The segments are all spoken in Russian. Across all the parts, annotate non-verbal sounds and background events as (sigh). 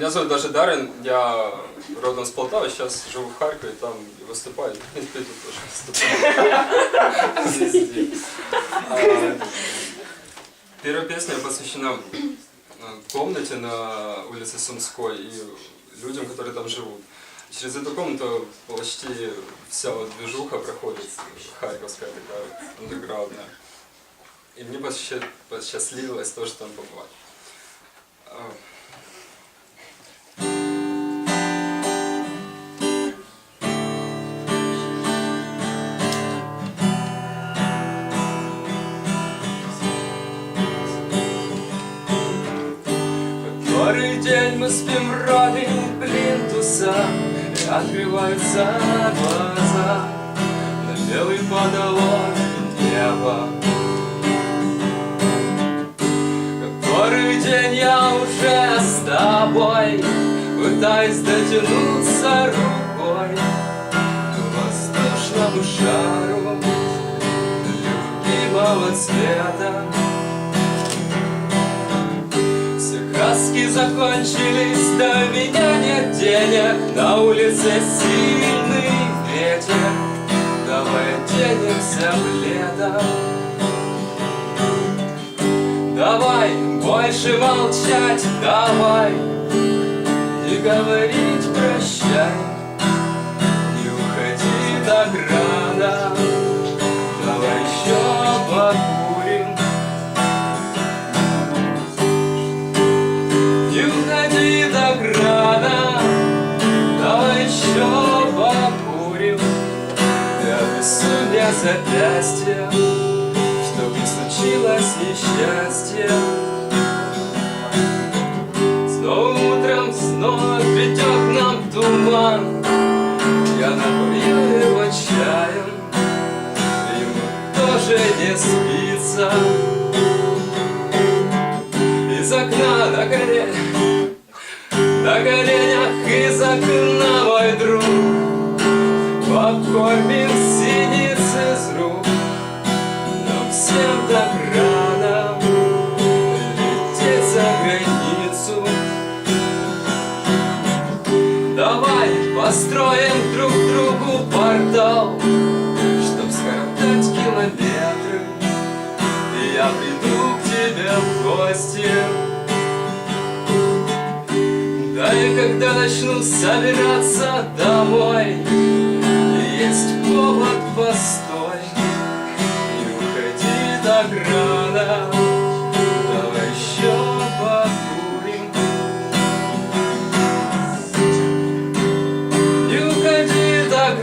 Меня зовут даже Дарин, я родом с Полтавы, сейчас живу в Харькове, там и выступаю. (laughs) Принципе, тут тоже выступаю. (laughs) А, Первая песня посвящена а, комнате на улице Сумской и людям, которые там живут. Через эту комнату почти вся вот движуха проходит, харьковская такая, андеграундная. И мне посча- посчастливилось тоже там побывать. Спим роли плинтуса открываются глаза На белый потолок неба. Который день я уже с тобой Пытаюсь дотянуться рукой. К воздушному шару Любимого цвета краски закончились, до меня нет денег. На улице сильный ветер Давай оденемся в лето. Давай больше молчать, давай Не говорить прощай мне запястье, чтоб не случилось несчастье. С новым утром снова придет нам туман, Я напою его чаем, ему тоже не спится. Из окна на коленях, на коленях из окна мой друг Покормим Построим друг другу портал Чтоб скоротать километры. И я приду к тебе в гости. Да и когда начну собираться домой Есть повод постой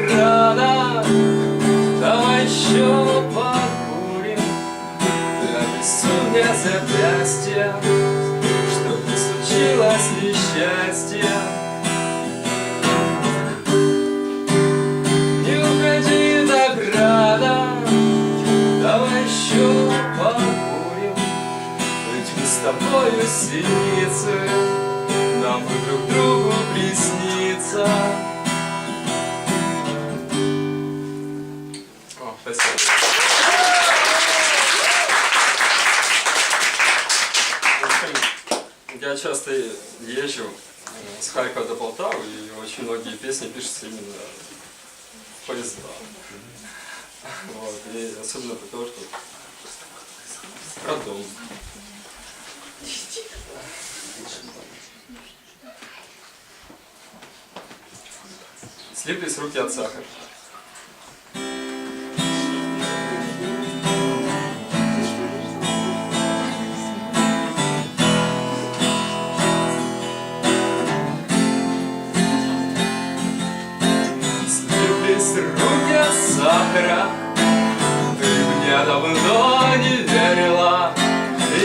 рано Давай еще покурим. Ты обнесу мне запястье Чтоб не случилось несчастье. Не уходи так рано Давай еще покурим. Ведь мы с тобою синицы Нам друг другу присниться Я часто езжу с Харькова до Полтавы, и очень многие песни пишутся именно в поезда. Вот, и особенно потому, что про дом. Слиплись руки от сахара. Сахара Ты мне давно не верила.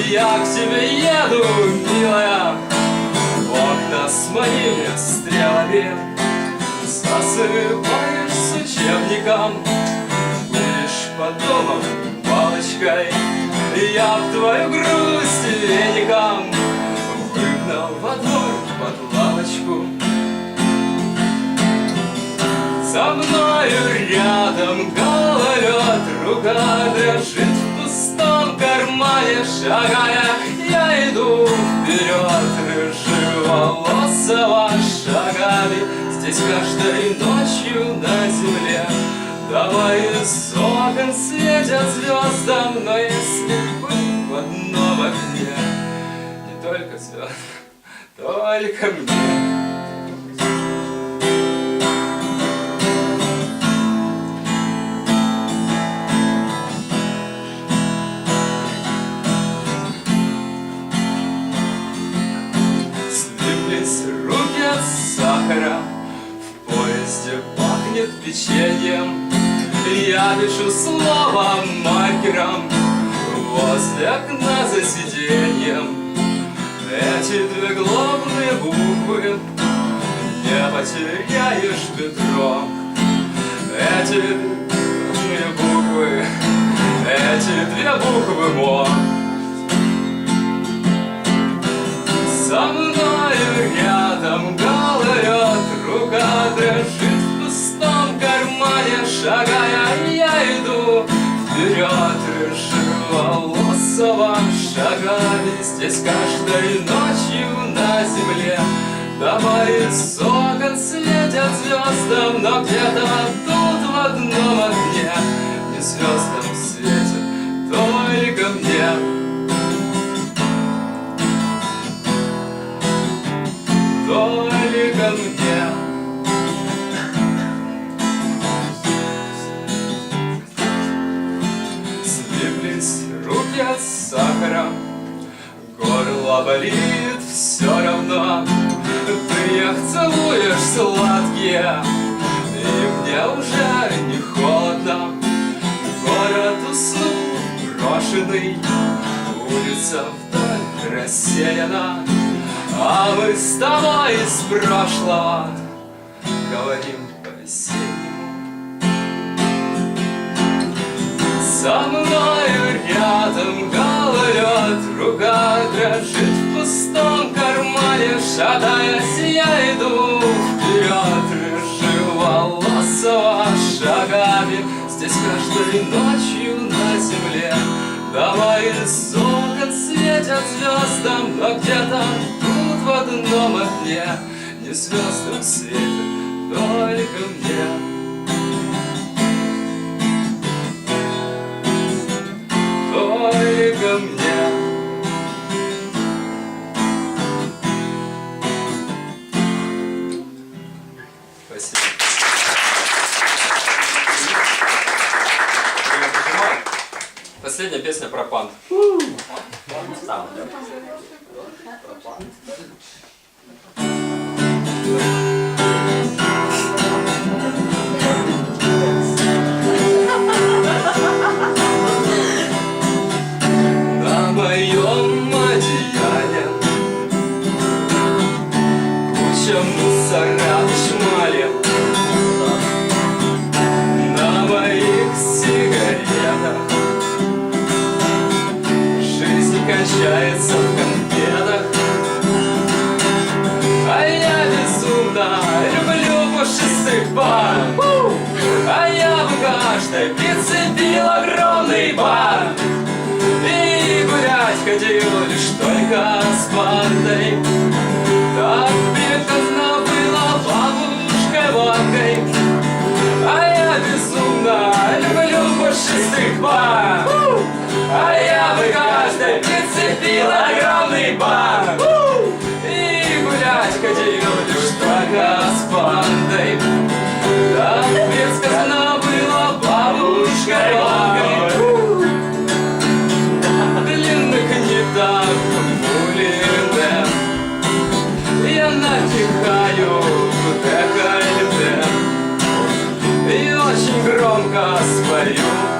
Я к тебе еду, милая. В окна с моими стрелами. Засыпаешь с учебником Рука дрожит в пустом кармане Шагая, я иду вперед Рыжеволосая Здесь каждой ночью на земле Давай из окон светят звездам. Но если быть в одном окне Не только звезд, (laughs) только мне поезде пахнет печеньем. Я пишу слово маркером Возле окна за сиденьем. Эти две главные буквы Не потеряешь в метро Эти две буквы Эти две буквы мо шагая, я иду вперед, рыжеволосого шагами здесь каждой ночью на земле. Дома из окон светят звездам, но где-то тут в одном огне не звездам болит все равно. Ты их целуешь сладкие, и мне уже не холодно. Город уснул, брошенный, улица вдаль рассеяна. А мы с тобой из прошлого Говорим по-весеннему Со мною рядом говорят Рука дрожит пустом кармане Шатаясь, я иду вперед Рыжеволосого шагами. Здесь каждой ночью на земле Давай из светят звездам Но где-то тут в одном окне Не звездам светит только мне прицепил огромный бар. И гулять ходил лишь только с бандой Так приказно было бабушкой водкой. А я безумно люблю пушистых бар А я бы You.